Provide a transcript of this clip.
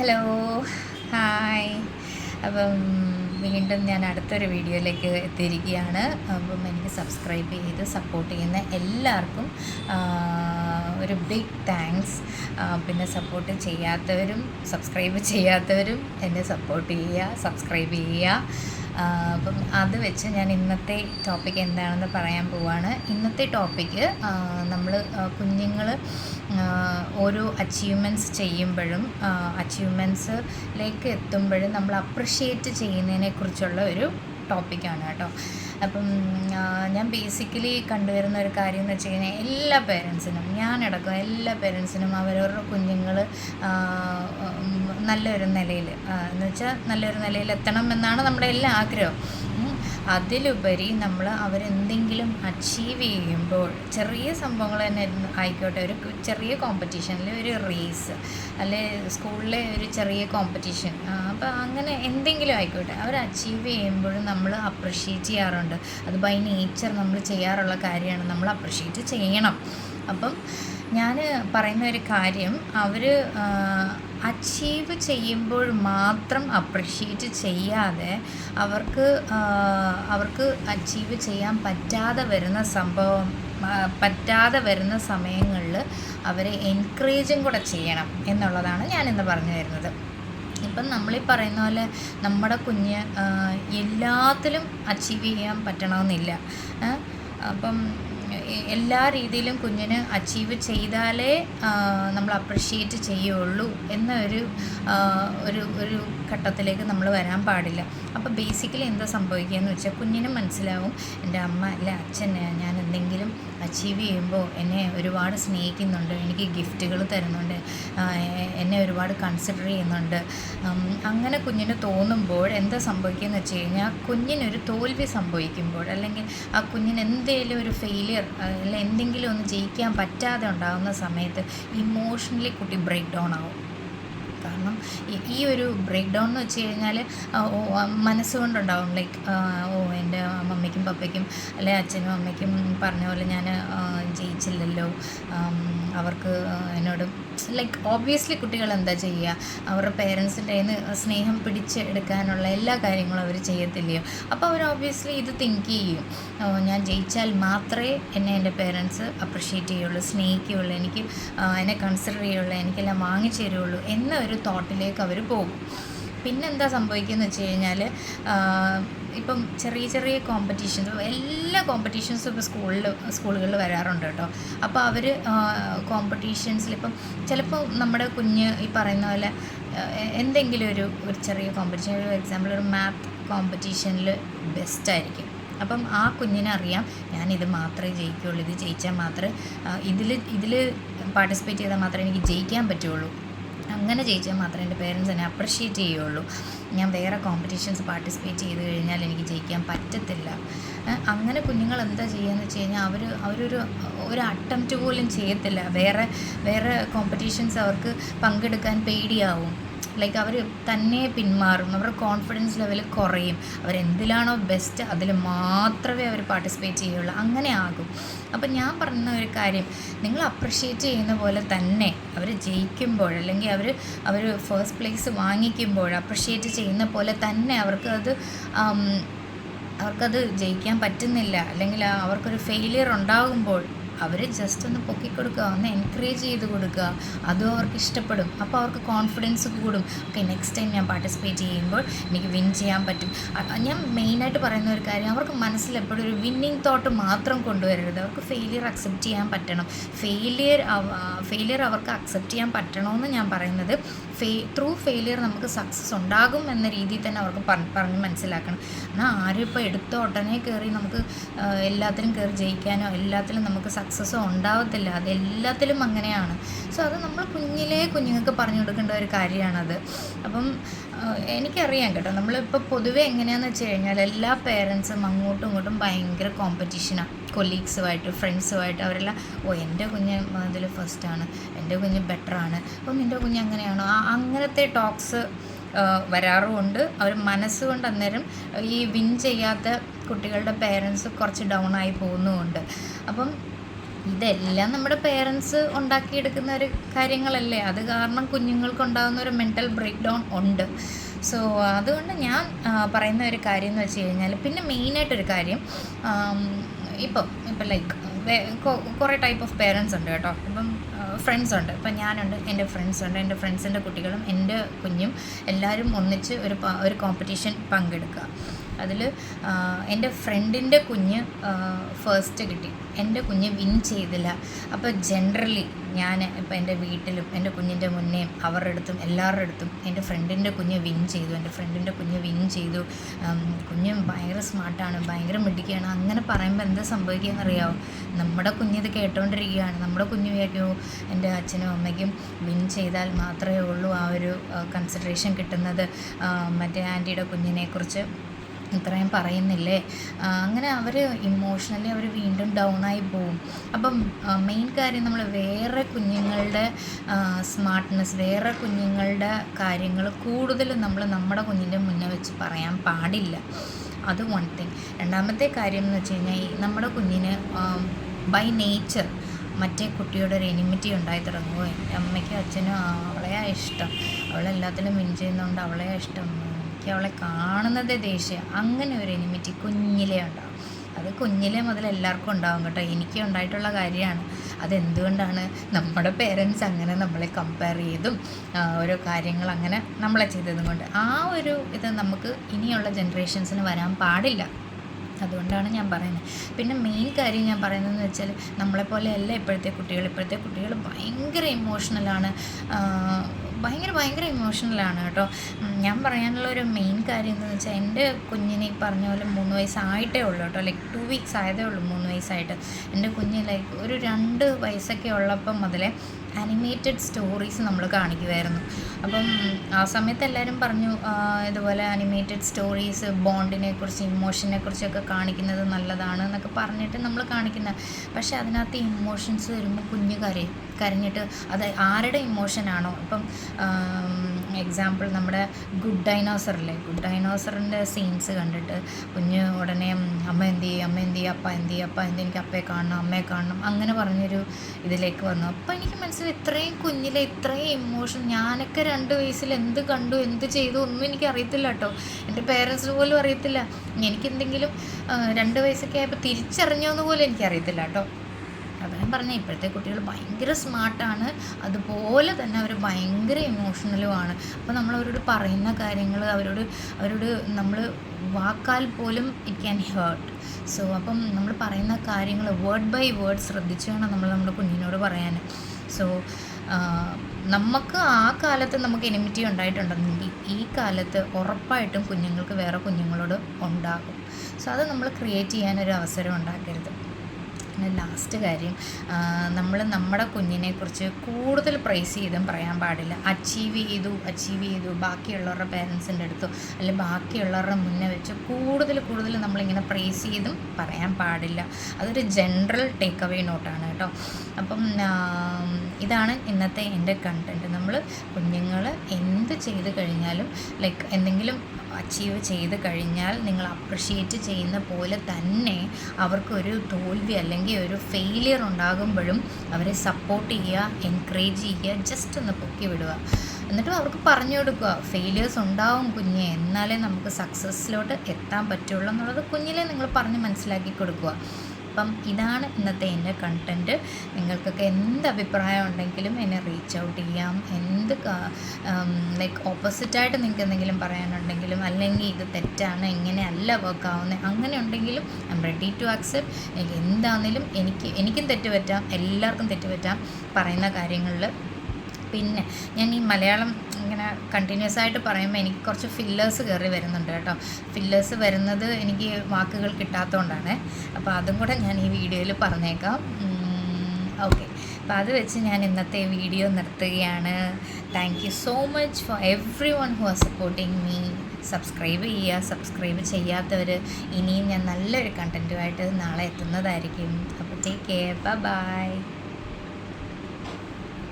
Hello hi അപ്പം വീണ്ടും ഞാൻ അടുത്തൊരു വീഡിയോയിലേക്ക് എത്തിയിരിക്കുകയാണ്. അപ്പം എനിക്ക് സബ്സ്ക്രൈബ് ചെയ്ത് സപ്പോർട്ട് ചെയ്യുന്ന എല്ലാവർക്കും ഒരു ബിഗ് താങ്ക്സ് പിന്നെ സപ്പോർട്ട് ചെയ്യാത്തവരും സബ്സ്ക്രൈബ് ചെയ്യാത്തവരും എന്നെ സപ്പോർട്ട് ചെയ്യുക സബ്സ്ക്രൈബ് ചെയ്യുക. അപ്പം അത് വെച്ച് ഞാൻ ഇന്നത്തെ ടോപ്പിക് എന്താണെന്ന് പറയാൻ പോവാണ്. ഇന്നത്തെ ടോപ്പിക്ക് നമ്മൾ കുഞ്ഞുങ്ങൾ ഓരോ അച്ചീവ്മെന്റ്സ് ചെയ്യുമ്പോഴും അച്ചീവ്മെന്റ്സിലേക്ക് എത്തുമ്പോഴും നമ്മൾ അപ്രിഷ്യേറ്റ് ചെയ്യുന്നതിനെക്കുറിച്ചുള്ള ഒരു ടോപ്പിക്കാണ് കേട്ടോ അപ്പം ഞാൻ ബേസിക്കലി കണ്ടുവരുന്ന ഒരു കാര്യം എന്ന് വെച്ച് കഴിഞ്ഞാൽ എല്ലാ പേരൻസിനും ഞാനടക്കം എല്ലാ പേരൻസിനും അവരവരുടെ കുഞ്ഞുങ്ങൾ നല്ലൊരു നിലയിൽ എന്ന് വെച്ചാൽ നല്ലൊരു നിലയിൽ എത്തണം എന്നാണ് നമ്മുടെ എല്ലാ ആഗ്രഹം. അതിലുപരി നമ്മൾ അവരെന്തെങ്കിലും അച്ചീവ് ചെയ്യുമ്പോൾ ചെറിയ സംഭവങ്ങൾ തന്നെ ആയിക്കോട്ടെ. ഒരു ചെറിയ കോമ്പറ്റീഷനിൽ ഒരു റേസ് അല്ലെ സ്കൂളിലെ ഒരു ചെറിയ കോമ്പറ്റീഷൻ അപ്പോൾ അങ്ങനെ എന്തെങ്കിലും ആയിക്കോട്ടെ. അവർ അച്ചീവ് ചെയ്യുമ്പോഴും നമ്മൾ അപ്രിഷ്യേറ്റ് ചെയ്യാറുണ്ട്. അത് ബൈ നേച്ചർ നമ്മൾ ചെയ്യാറുള്ള കാര്യമാണ്. നമ്മൾ അപ്രിഷ്യേറ്റ് ചെയ്യണം. അപ്പം ഞാൻ പറയുന്ന ഒരു കാര്യം. അവർ അച്ചീവ് ചെയ്യുമ്പോൾ മാത്രം അപ്രിഷ്യേറ്റ് ചെയ്യാതെ അവർക്ക് അവർക്ക് അച്ചീവ് ചെയ്യാൻ പറ്റാതെ വരുന്ന സംഭവം പറ്റാതെ വരുന്ന സമയങ്ങളിൽ അവരെ എൻകറേജും കൂടെ ചെയ്യണം എന്നുള്ളതാണ് ഞാനിന്ന് പറഞ്ഞു തരുന്നത്. ഇപ്പം നമ്മളീ പറയുന്ന പോലെ നമ്മുടെ കുഞ്ഞ് എല്ലാത്തിലും അച്ചീവ് ചെയ്യാൻ പറ്റണമെന്നില്ല. അപ്പം എല്ലാ രീതിയിലും കുഞ്ഞിന് അച്ചീവ് ചെയ്താലേ നമ്മൾ അപ്രിഷ്യേറ്റ് ചെയ്യുള്ളൂ എന്ന ഒരു ഒരു ഒരു ഘട്ടത്തിലേക്ക് നമ്മൾ വരാൻ പാടില്ല. അപ്പോൾ ബേസിക്കലി എന്താ സംഭവിക്കുക എന്ന് വെച്ചാൽ കുഞ്ഞിന് മനസ്സിലാവും എന്റെ അമ്മ അല്ലെ അച്ഛൻ ഞാൻ എന്തെങ്കിലും അച്ചീവ് ചെയ്യുമ്പോൾ എന്നെ ഒരുപാട് സ്നേഹിക്കുന്നുണ്ട് എനിക്ക് ഗിഫ്റ്റുകൾ തരുന്നുണ്ട് എന്നെ ഒരുപാട് കൺസിഡർ ചെയ്യുന്നുണ്ട്. അങ്ങനെ കുഞ്ഞിന് തോന്നുമ്പോൾ എന്താ സംഭവിക്കുക എന്ന് വെച്ച് കഴിഞ്ഞാൽ ആ കുഞ്ഞിനൊരു തോൽവി സംഭവിക്കുമ്പോൾ അല്ലെങ്കിൽ ആ കുഞ്ഞിന് എന്തെങ്കിലും ഒരു ഫെയിലിയർ അല്ലെങ്കിൽ എന്തെങ്കിലും ഒന്ന് ജയിക്കാൻ പറ്റാതെ ഉണ്ടാകുന്ന സമയത്ത് ഇമോഷണലി കുട്ടി ബ്രേക്ക് ഡൗൺ ആവും. കാരണം ഈ- ഒരു ബ്രേക്ക് ഡൗൺ എന്ന് വെച്ച് കഴിഞ്ഞാൽ മനസ്സുകൊണ്ടുണ്ടാവും. ലൈക്ക് ഓ എന്റെ മമ്മിക്കും പപ്പയ്ക്കും അല്ലെ അച്ഛനും അമ്മയ്ക്കും പറഞ്ഞ പോലെ ഞാൻ ജയിച്ചില്ലല്ലോ. അവർക്ക് എന്നോട് ലൈക്ക് ഓബ്വിയസ്ലി കുട്ടികൾ എന്താ ചെയ്യുക? അവരുടെ പേരൻസിന്റെ സ്നേഹം പിടിച്ചെടുക്കാനുള്ള എല്ലാ കാര്യങ്ങളും അവർ ചെയ്യത്തില്ലയോ? അപ്പോൾ അവർ ഓബ്വിയസ്ലി ഇത് തിങ്ക് ചെയ്യും. ഞാൻ ജയിച്ചാൽ മാത്രമേ എന്നെ എന്റെ പേരൻസ് അപ്രിഷ്യേറ്റ് ചെയ്യുള്ളൂ സ്നേഹിക്കുകയുള്ളൂ എനിക്ക് എന്നെ കൺസിഡർ ചെയ്യുള്ളൂ എനിക്കെല്ലാം വാങ്ങിച്ചു തരുള്ളൂ എന്ന ഒരു തോട്ടിലേക്ക് അവർ പോകും. പിന്നെന്താ സംഭവിക്കുന്നത് വെച്ച് കഴിഞ്ഞാൽ ഇപ്പം ചെറിയ ചെറിയ കോമ്പറ്റീഷൻസ് എല്ലാ കോമ്പറ്റീഷൻസും ഇപ്പോൾ സ്കൂളിൽ സ്കൂളുകളിൽ വരാറുണ്ട് കേട്ടോ. അപ്പോൾ അവർ കോമ്പറ്റീഷൻസിൽ ഇപ്പം ചിലപ്പോൾ നമ്മുടെ കുഞ്ഞ് ഈ പറയുന്ന പോലെ എന്തെങ്കിലും ഒരു ഒരു ചെറിയ കോമ്പറ്റീഷൻ ഒരു എക്സാമ്പിൾ ഒരു മാത്ത് കോമ്പറ്റീഷനിൽ ബെസ്റ്റായിരിക്കും അപ്പം ആ കുഞ്ഞിനെ അറിയാം ഞാൻ ഇത് മാത്രമേ ജയിക്കുകയുള്ളൂ ഇത് ജയിച്ചാൽ മാത്രമേ ഇതിൽ ഇതിൽ പാർട്ടിസിപ്പേറ്റ് ചെയ്താൽ മാത്രമേ എനിക്ക് ജയിക്കാൻ പറ്റുള്ളൂ. അങ്ങനെ ജയിച്ചാൽ മാത്രമേ എന്റെ പേരൻസ് എന്നെ അപ്രിഷ്യേറ്റ് ചെയ്യുള്ളൂ. ഞാൻ വേറെ കോമ്പറ്റീഷൻസ് പാർട്ടിസിപ്പേറ്റ് ചെയ്ത് കഴിഞ്ഞാൽ എനിക്ക് ജയിക്കാൻ പറ്റത്തില്ല. അങ്ങനെ കുഞ്ഞുങ്ങൾ എന്താ ചെയ്യുകയെന്ന് വെച്ച് കഴിഞ്ഞാൽ അവർ അവരൊരു ഒരു അറ്റംപ്റ്റ് പോലും ചെയ്യത്തില്ല. വേറെ വേറെ കോമ്പറ്റീഷൻസ് അവർക്ക് പങ്കെടുക്കാൻ പേടിയാവും. ലൈക്ക് അവർ തന്നെ പിന്മാറും. അവരുടെ കോൺഫിഡൻസ് ലെവൽ കുറയും. അവരെന്തിലാണോ ബെസ്റ്റ് അതിൽ മാത്രമേ അവർ പാർട്ടിസിപ്പേറ്റ് ചെയ്യുള്ളൂ. അങ്ങനെ ആകും. അപ്പം ഞാൻ പറയുന്ന ഒരു കാര്യം നിങ്ങൾ അപ്രിഷ്യേറ്റ് ചെയ്യുന്ന പോലെ തന്നെ അവർ ജയിക്കുമ്പോൾ അല്ലെങ്കിൽ അവർ അവർ ഫസ്റ്റ് പ്ലേസ് വാങ്ങിക്കുമ്പോൾ അപ്രിഷ്യേറ്റ് ചെയ്യുന്ന പോലെ തന്നെ അവർക്ക് അത് അവർക്കത് ജയിക്കാൻ പറ്റുന്നില്ല. അല്ലെങ്കിൽ അവർക്കൊരു ഫെയിലിയർ ഉണ്ടാകുമ്പോൾ അവർ ജസ്റ്റ് ഒന്ന് പൊക്കിക്കൊടുക്കുക ഒന്ന് എൻകറേജ് ചെയ്ത് കൊടുക്കുക. അതും അവർക്ക് ഇഷ്ടപ്പെടും. അപ്പോൾ അവർക്ക് കോൺഫിഡൻസ് കൂടും. ഓക്കെ നെക്സ്റ്റ് ടൈം ഞാൻ പാർട്ടിസിപ്പേറ്റ് ചെയ്യുമ്പോൾ എനിക്ക് വിൻ ചെയ്യാൻ പറ്റും. ഞാൻ മെയിനായിട്ട് പറയുന്ന ഒരു കാര്യം അവർക്ക് മനസ്സിൽ എപ്പോഴും ഒരു വിന്നിങ് തോട്ട് മാത്രം കൊണ്ടുവരരുത്. അവർക്ക് ഫെയിലിയർ അക്സെപ്റ്റ് ചെയ്യാൻ പറ്റണം. ഫെയിലിയർ ഫെയിലിയർ അവർക്ക് അക്സെപ്റ്റ് ചെയ്യാൻ പറ്റണമെന്ന് ഞാൻ പറയുന്നത് ഫേ ത്രൂ ഫെയിലിയർ നമുക്ക് സക്സസ് ഉണ്ടാകും എന്ന രീതിയിൽ തന്നെ അവർക്ക് പറ- പറഞ്ഞ് മനസ്സിലാക്കണം. എന്നാൽ ആരും ഇപ്പോൾ എടുത്ത ഉടനെ കയറി നമുക്ക് എല്ലാത്തിലും കയറി ജയിക്കാനോ എല്ലാത്തിലും നമുക്ക് സക്സസ്സോ ഉണ്ടാവത്തില്ല. അതെല്ലാത്തിലും അങ്ങനെയാണ്. സോ അത് നമ്മൾ കുഞ്ഞിലേ കുഞ്ഞുങ്ങൾക്ക് പറഞ്ഞു കൊടുക്കേണ്ട ഒരു കാര്യമാണത് അപ്പം എനിക്കറിയാം കേട്ടോ. നമ്മളിപ്പോൾ പൊതുവേ എങ്ങനെയാണെന്ന് വെച്ച് കഴിഞ്ഞാൽ എല്ലാ പേരൻസും അങ്ങോട്ടും ഇങ്ങോട്ടും ഭയങ്കര കോമ്പറ്റീഷനാണ് കൊലീഗ്സുമായിട്ട് ഫ്രണ്ട്സുമായിട്ട് അവരെല്ലാം ഓ എന്റെ കുഞ്ഞ് അതിൽ ഫസ്റ്റാണ് എന്റെ കുഞ്ഞ് ബെറ്ററാണ് ഓ നിന്റെ കുഞ്ഞ് അങ്ങനെയാണോ. അങ്ങനത്തെ ടോക്സ് വരാറുമുണ്ട്. അവർ മനസ്സുകൊണ്ട് അന്നേരം ഈ വിൻ ചെയ്യാത്ത കുട്ടികളുടെ പേരൻസ് കുറച്ച് ഡൗൺ ആയി പോകുന്നുമുണ്ട്. അപ്പം ഇതെല്ലാം നമ്മുടെ പേരൻസ് ഉണ്ടാക്കിയെടുക്കുന്ന ഒരു കാര്യങ്ങളല്ലേ. അത് കാരണം കുഞ്ഞുങ്ങൾക്കുണ്ടാകുന്ന ഒരു മെന്റൽ ബ്രേക്ക് ഡൗൺ ഉണ്ട്. സോ അതുകൊണ്ട് ഞാൻ പറയുന്ന ഒരു കാര്യം എന്ന് വെച്ച് കഴിഞ്ഞാൽ പിന്നെ മെയിനായിട്ടൊരു കാര്യം ഇപ്പം ഇപ്പം ലൈക്ക് കുറേ ടൈപ്പ് ഓഫ് പേരൻസ് ഉണ്ട് കേട്ടോ. ഇപ്പം ഫ്രണ്ട്സ് ഉണ്ട്. ഇപ്പം ഞാനുണ്ട് എന്റെ ഫ്രണ്ട്സ് ഉണ്ട് എന്റെ ഫ്രണ്ട്സിന്റെ കുട്ടികളും എന്റെ കുഞ്ഞും എല്ലാവരും ഒന്നിച്ച് ഒരു ഒരു കോമ്പറ്റീഷൻ പങ്കെടുക്കുക. അതിൽ എന്റെ ഫ്രണ്ടിന്റെ കുഞ്ഞ് ഫസ്റ്റ് കിട്ടി. എന്റെ കുഞ്ഞ് വിൻ ചെയ്തില്ല. അപ്പോൾ ജനറലി ഞാൻ ഇപ്പോൾ എന്റെ വീട്ടിലും എന്റെ കുഞ്ഞിന്റെ മുന്നേയും അവരുടെ അടുത്തും എല്ലാവരുടെ അടുത്തും എന്റെ ഫ്രണ്ടിന്റെ കുഞ്ഞ് വിൻ ചെയ്തു. എന്റെ ഫ്രണ്ടിന്റെ കുഞ്ഞ് വിൻ ചെയ്തു. കുഞ്ഞ് ഭയങ്കര സ്മാർട്ടാണ് ഭയങ്കര മിടുക്കിയാണ്. അങ്ങനെ പറയുമ്പോൾ എന്താ സംഭവിക്കുകയെന്ന് അറിയാമോ നമ്മുടെ കുഞ്ഞിത് കേട്ടോണ്ടിരിക്കുകയാണ്. നമ്മുടെ കുഞ്ഞ് വിചാരിക്കുമോ എന്റെ അച്ഛനും അമ്മയ്ക്കും വിൻ ചെയ്താൽ മാത്രമേ ഉള്ളൂ ആ ഒരു കൺസിഡറേഷൻ കിട്ടുന്നത്. മറ്റേ ആന്റിയുടെ കുഞ്ഞിനെക്കുറിച്ച് ഇത്രയും പറയുന്നില്ലേ? അങ്ങനെ അവർ ഇമോഷണലി അവർ വീണ്ടും ഡൗൺ ആയി പോവും. അപ്പം മെയിൻ കാര്യം നമ്മൾ വേറെ കുഞ്ഞുങ്ങളുടെ സ്മാർട്ട്നെസ് വേറെ കുഞ്ഞുങ്ങളുടെ കാര്യങ്ങൾ കൂടുതൽ നമ്മൾ നമ്മുടെ കുഞ്ഞിന്റെ മുന്നേ വെച്ച് പറയാൻ പാടില്ല. അത് വൺ തിങ് രണ്ടാമത്തെ കാര്യം എന്ന് വെച്ച് കഴിഞ്ഞാൽ നമ്മുടെ കുഞ്ഞിന് ബൈ നേച്ചർ മറ്റേ കുട്ടിയുടെ ഒരു എനിമിറ്റി ഉണ്ടായി തുടങ്ങുമോ അമ്മയ്ക്കും അച്ഛനും അവളെയാണ് അവളെയാ ഇഷ്ടം. അവളെല്ലാത്തിലും വിൻ ചെയ്യുന്നതുകൊണ്ട് അവളെയാണ് ഇഷ്ടം. എനിക്ക് അവളെ കാണുന്നതേ ദേഷ്യം. അങ്ങനെ ഒരു എനിമിറ്റി കുഞ്ഞിലേ ഉണ്ടാവും. അത് കുഞ്ഞിലേ മുതൽ എല്ലാവർക്കും ഉണ്ടാവും കേട്ടോ. എനിക്ക് ഉണ്ടായിട്ടുള്ള കാര്യമാണ്. അതെന്തുകൊണ്ടാണ് നമ്മുടെ പേരൻസ് അങ്ങനെ നമ്മളെ കമ്പയർ ചെയ്തും ഓരോ കാര്യങ്ങൾ അങ്ങനെ നമ്മളെ ചെയ്തതും കൊണ്ട്. ആ ഒരു ഇത് നമുക്ക് ഇനിയുള്ള ജനറേഷൻസിന് വരാൻ പാടില്ല. അതുകൊണ്ടാണ് ഞാൻ പറയുന്നത്. പിന്നെ മെയിൻ കാര്യം ഞാൻ പറയുന്നതെന്ന് വെച്ചാൽ നമ്മളെപ്പോലെയല്ല ഇപ്പോഴത്തെ കുട്ടികൾ. ഇപ്പോഴത്തെ കുട്ടികൾ ഭയങ്കര ഇമോഷണലാണ് ഭയങ്കര ഭയങ്കര ഇമോഷണലാണ് കേട്ടോ. ഞാൻ പറയാനുള്ള ഒരു മെയിൻ കാര്യം എന്താണെന്ന് വെച്ചാൽ എന്റെ കുഞ്ഞിനെ പറഞ്ഞ പോലെ മൂന്ന് വയസ്സായിട്ടേ ഉള്ളൂ കേട്ടോ. ലൈക്ക് ടു വീക്സ് ആയതേ ഉള്ളൂ മൂന്ന് വയസ്സായിട്ട്. എന്റെ കുഞ്ഞ് ലൈക്ക് ഒരു രണ്ട് വയസ്സൊക്കെ ഉള്ളപ്പം മുതലേ അനിമേറ്റഡ് സ്റ്റോറീസ് നമ്മൾ കാണിക്കുമായിരുന്നു അപ്പം ആ സമയത്ത് എല്ലാവരും പറഞ്ഞു ഇതുപോലെ അനിമേറ്റഡ് സ്റ്റോറീസ് ബോണ്ടിനെ കുറിച്ച് ഇമോഷനെ കുറിച്ചൊക്കെ കാണിക്കുന്നത് നല്ലതാണ് എന്നൊക്കെ പറഞ്ഞിട്ട് നമ്മൾ കാണിക്കുന്ന. പക്ഷെ അതിനകത്ത് ഇമോഷൻസ് വരുമ്പോൾ കുഞ്ഞ് കരയും. കരഞ്ഞിട്ട് അത് ആരുടെ ഇമോഷനാണോ ഇപ്പം എക്സാമ്പിൾ നമ്മുടെ ഗുഡ് ഡൈനോസർ അല്ലേ ഗുഡ് ഡൈനോസറിന്റെ സീൻസ് കണ്ടിട്ട് കുഞ്ഞ് ഉടനെ അമ്മ എന്ത് ചെയ്യും? അമ്മ എന്ത് ചെയ്യും? അപ്പ എന്ത് ചെയ്യും? അപ്പ എന്ത് എനിക്ക് അപ്പയെ കാണണം? അമ്മയെ കാണണം? അങ്ങനെ പറഞ്ഞൊരു ഇതിലേക്ക് വന്നു. അപ്പോൾ എനിക്ക് മനസ്സിലായി ഇത്രയും കുഞ്ഞിലെ ഇത്രയും ഇമോഷൻ ഞാനൊക്കെ രണ്ട് വയസ്സിൽ എന്ത് കണ്ടു? എന്ത് ചെയ്തു? ഒന്നും എനിക്ക് അറിയത്തില്ല കേട്ടോ. എന്റെ പേരൻസിന് പോലും അറിയത്തില്ല. എനിക്കെന്തെങ്കിലും രണ്ട് വയസ്സൊക്കെ ആയപ്പോൾ തിരിച്ചറിഞ്ഞോന്ന് പോലും എനിക്കറിയത്തില്ല കേട്ടോ. ഞാൻ പറഞ്ഞ ഇപ്പോഴത്തെ കുട്ടികൾ ഭയങ്കര സ്മാർട്ടാണ് അതുപോലെ തന്നെ അവർ ഭയങ്കര ഇമോഷണലുമാണ് അപ്പോൾ നമ്മൾ അവരോട് പറയുന്ന കാര്യങ്ങൾ അവരോട് അവരോട് നമ്മൾ വാക്കാൽ പോലും ഇറ്റ് ക്യാൻ ഹേർട്ട് സോ അപ്പം നമ്മൾ പറയുന്ന കാര്യങ്ങൾ വേർഡ് ബൈ വേർഡ് ശ്രദ്ധിച്ച് വേണം നമ്മൾ നമ്മുടെ കുഞ്ഞിനോട് പറയാൻ. സോ നമുക്ക് ആ കാലത്ത് നമുക്ക് എനിമിറ്റി ഉണ്ടായിട്ടുണ്ടെന്നുണ്ടെങ്കിൽ ഈ കാലത്ത് ഉറപ്പായിട്ടും കുഞ്ഞുങ്ങൾക്ക് വേറെ കുഞ്ഞുങ്ങളോട് ഉണ്ടാകും. സോ അത് നമ്മൾ ക്രിയേറ്റ് ചെയ്യാനൊരു അവസരം ഉണ്ടാക്കരുത്. പിന്നെ ലാസ്റ്റ് കാര്യം നമ്മൾ നമ്മുടെ കുഞ്ഞിനെക്കുറിച്ച് കൂടുതൽ പ്രൈസ് ചെയ്തും പറയാൻ പാടില്ല. അച്ചീവ് ചെയ്തു അച്ചീവ് ചെയ്തു ബാക്കിയുള്ളവരുടെ പേരൻസിന്റെ അടുത്തോ അല്ലെങ്കിൽ ബാക്കിയുള്ളവരുടെ മുന്നേ വെച്ച് കൂടുതൽ കൂടുതൽ നമ്മളിങ്ങനെ പ്രൈസ് ചെയ്തും പറയാൻ പാടില്ല. അതൊരു ജനറൽ ടേക്ക് അവേ നോട്ടാണ് കേട്ടോ. അപ്പം ഇതാണ് ഇന്നത്തെ എന്റെ കണ്ടന്റ് നമ്മൾ കുഞ്ഞുങ്ങൾ എന്ത് ചെയ്ത് കഴിഞ്ഞാലും ലൈക്ക് എന്തെങ്കിലും അച്ചീവ് ചെയ്ത് കഴിഞ്ഞാൽ നിങ്ങൾ അപ്രിഷിയേറ്റ് ചെയ്യുന്ന പോലെ തന്നെ അവർക്കൊരു തോൽവി അല്ലെങ്കിൽ ഒരു ഫെയിലിയർ ഉണ്ടാകുമ്പോഴും അവരെ സപ്പോർട്ട് ചെയ്യുക എൻകറേജ് ചെയ്യുക ജസ്റ്റ് ഒന്ന് പൊക്കി വിടുക. എന്നിട്ടും അവർക്ക് പറഞ്ഞു കൊടുക്കുക ഫെയിലിയേഴ്സ് ഉണ്ടാവും കുഞ്ഞെ എന്നാലേ നമുക്ക് സക്സസ്സിലോട്ട് എത്താൻ പറ്റുള്ളൂ എന്നുള്ളത് കുഞ്ഞിലെ നിങ്ങൾ പറഞ്ഞ് മനസ്സിലാക്കി കൊടുക്കുക. അപ്പം ഇതാണ് ഇന്നത്തെ എന്റെ കണ്ടന്റ് നിങ്ങൾക്കൊക്കെ എന്ത് അഭിപ്രായം ഉണ്ടെങ്കിലും എന്നെ റീച്ച് ഔട്ട് ചെയ്യാം. എന്ത് ലൈക്ക് ഓപ്പോസിറ്റായിട്ട് നിങ്ങൾക്ക് എന്തെങ്കിലും പറയാനുണ്ടെങ്കിലും അല്ലെങ്കിൽ ഇത് തെറ്റാണ് ഇങ്ങനെയല്ല വർക്ക് ആവുന്നത് അങ്ങനെ ഉണ്ടെങ്കിലും I am ready to accept എനിക്ക് എന്താണെങ്കിലും എനിക്ക് എനിക്കും തെറ്റ് പറ്റാം എല്ലാവർക്കും തെറ്റ് പറ്റാം പറയുന്ന കാര്യങ്ങളിൽ പിന്നെ ഞാൻ ഈ മലയാളം ഇങ്ങനെ കണ്ടിന്യൂസ് ആയിട്ട് പറയുമ്പോൾ എനിക്ക് കുറച്ച് ഫില്ലേഴ്സ് കയറി വരുന്നുണ്ട് കേട്ടോ. ഫില്ലേഴ്സ് വരുന്നത് എനിക്ക് വാക്കുകൾ കിട്ടാത്തതുകൊണ്ടാണ് അപ്പോൾ അതും കൂടെ ഞാൻ ഈ വീഡിയോയിൽ പറഞ്ഞേക്കാം. ഓക്കെ അപ്പോൾ അത് വെച്ച് ഞാൻ ഇന്നത്തെ വീഡിയോ നിർത്തുകയാണ്. Thank you so much for everyone who are supporting me subscribe ചെയ്യുക സബ്സ്ക്രൈബ് ചെയ്യാത്തവർ ഇനിയും ഞാൻ നല്ലൊരു കണ്ടന്റുമായിട്ട് നാളെ എത്തുന്നതായിരിക്കും. അപ്പോൾ ടേക്ക് കെയർ ബൈ